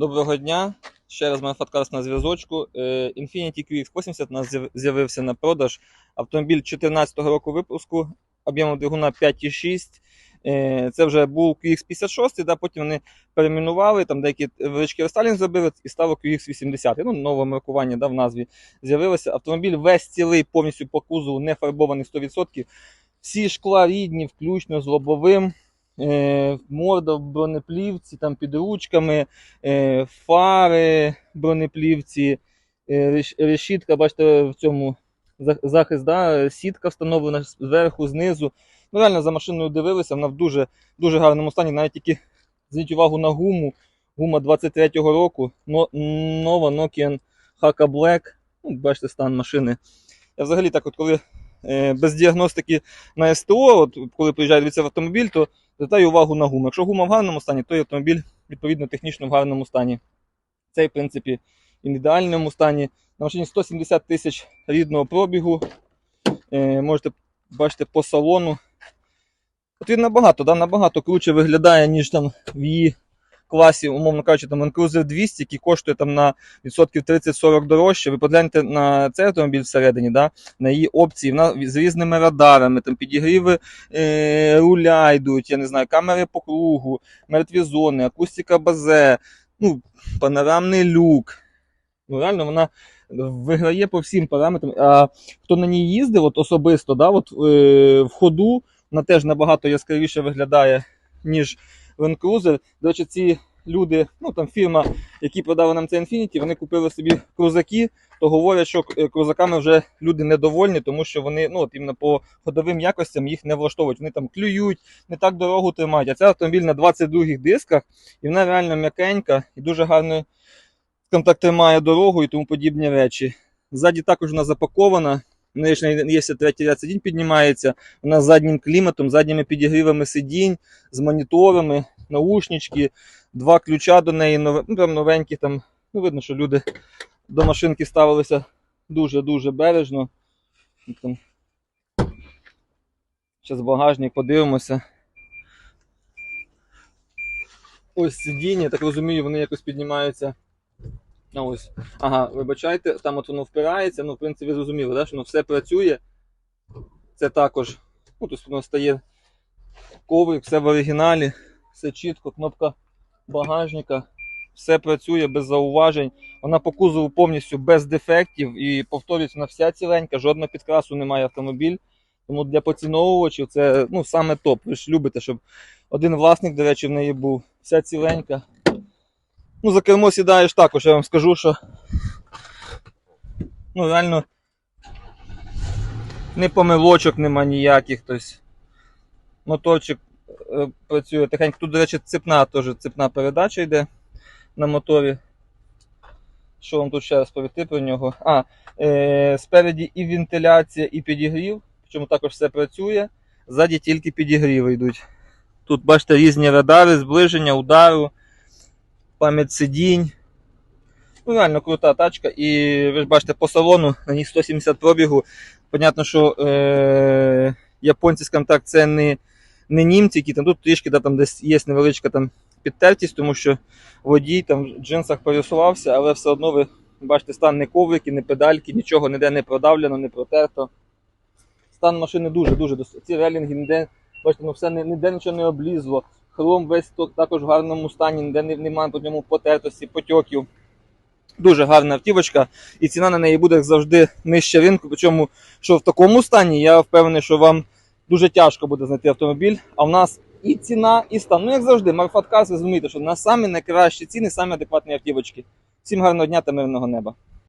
Доброго дня. Ще раз Манфаткарс на зв'язочку. Е, Infiniti QX80 у нас з'явився на продаж. Автомобіль 2014 року випуску, об'ємом двигуна 5,6. Е, Це вже був QX56, да, потім вони перейменували, там деякі величкі рестайлінг зробили і стало QX80. Ну, нове маркування да, в назві з'явилося. Автомобіль весь цілий, повністю по кузову, не фарбований 100%. Всі шкла рідні, включно з лобовим. Е, морда в бронеплівці, там під ручками, е, фари бронеплівці, е, решітка, бачите, в цьому захист, да, сітка встановлена зверху, знизу. Ну, реально за машиною дивилися, вона в дуже, дуже гарному стані. Навіть тільки зверніть увагу на гуму. Гума 23-го року, нова Nokian Haka Black. Ну, бачите, стан машини. Я взагалі так, от коли без діагностики на СТО, от, коли приїжджаю дивитися в автомобіль, то звертаю увагу на гуму. Якщо гума в гарному стані, то і автомобіль відповідно технічно в гарному стані. Цей, в принципі, і в ідеальному стані. На машині 170 тисяч рідного пробігу. Е, можете бачити по салону. От він набагато, да, набагато круче виглядає, ніж там в її класі, умовно кажучи, там Land Cruiser 200, який коштує там на відсотків 30-40 дорожче. Ви погляньте на цей автомобіль всередині, да, на її опції, вона з різними радарами, там підігріви е, руля йдуть, я не знаю, камери по кругу, мертві зони, акустика базе, ну, панорамний люк. Ну, реально вона виграє по всім параметрам. А хто на ній їздив от особисто, да, от, е, в ходу, вона теж набагато яскравіше виглядає, ніж Land. До речі, ці люди, ну там фірма, які продали нам цей Infiniti, вони купили собі крузаки, то говорять, що е, крузаками вже люди недовольні, тому що вони ну, от, іменно по ходовим якостям їх не влаштовують. Вони там клюють, не так дорогу тримають. А це автомобіль на 22-х дисках, і вона реально м'якенька і дуже гарно скажімо так, тримає дорогу і тому подібні речі. Ззаді також вона запакована. Є ще третій ряд сидінь піднімається. Вона з заднім кліматом, задніми підігрівами сидінь, з моніторами, наушнички, два ключа до неї, ну, прям новенькі там. Ну, видно, що люди до машинки ставилися дуже-дуже бережно. Ну. Зараз багажник подивимося. Ось сидіння, так розумію, вони якось піднімаються. А ось. Ага, вибачайте, там от воно впирається, ну, в принципі, ви зрозуміли, да, що воно все працює. Це також, ну, тобто воно стає коврик, все в оригіналі, все чітко, кнопка багажника, все працює без зауважень. Вона по кузову повністю без дефектів і повторюється вона вся ціленька, жодного підкрасу немає автомобіль. Тому для поціновувачів це ну, саме топ. Ви ж любите, щоб один власник, до речі, в неї був вся ціленька. Ну, за кермо сідаєш також, я вам скажу, що ну, реально не помилочок нема ніяких. Тобто, моторчик е, працює тихенько. Тут, до речі, цепна теж цепна передача йде на моторі. Що вам тут ще розповісти про нього? А, е, спереді і вентиляція, і підігрів. Причому також все працює. Ззаді тільки підігріви йдуть. Тут бачите різні радари, зближення, удару, пам'ять сидінь. Ну, реально крута тачка. І ви ж бачите по салону, на ній 170 пробігу. Понятно, що е- японці, скажімо так, це не, не німці, які там тут трішки да, там десь є невеличка там підтертість, тому що водій там в джинсах пересувався, але все одно ви бачите, стан не коврики, не педальки, нічого ніде не продавлено, не протерто. Стан машини дуже-дуже Ці релінги ніде, бачите, ну все ніде нічого не облізло. Хром весь також в гарному стані, ніде немає по ньому потертості, потьоків. Дуже гарна автівочка, і ціна на неї буде завжди нижче ринку. Причому, що в такому стані, я впевнений, що вам дуже тяжко буде знайти автомобіль. А в нас і ціна, і стан. Ну, як завжди, Марфаткас, ви розумієте, що на самі найкращі ціни, самі адекватні автівочки. Всім гарного дня та мирного неба.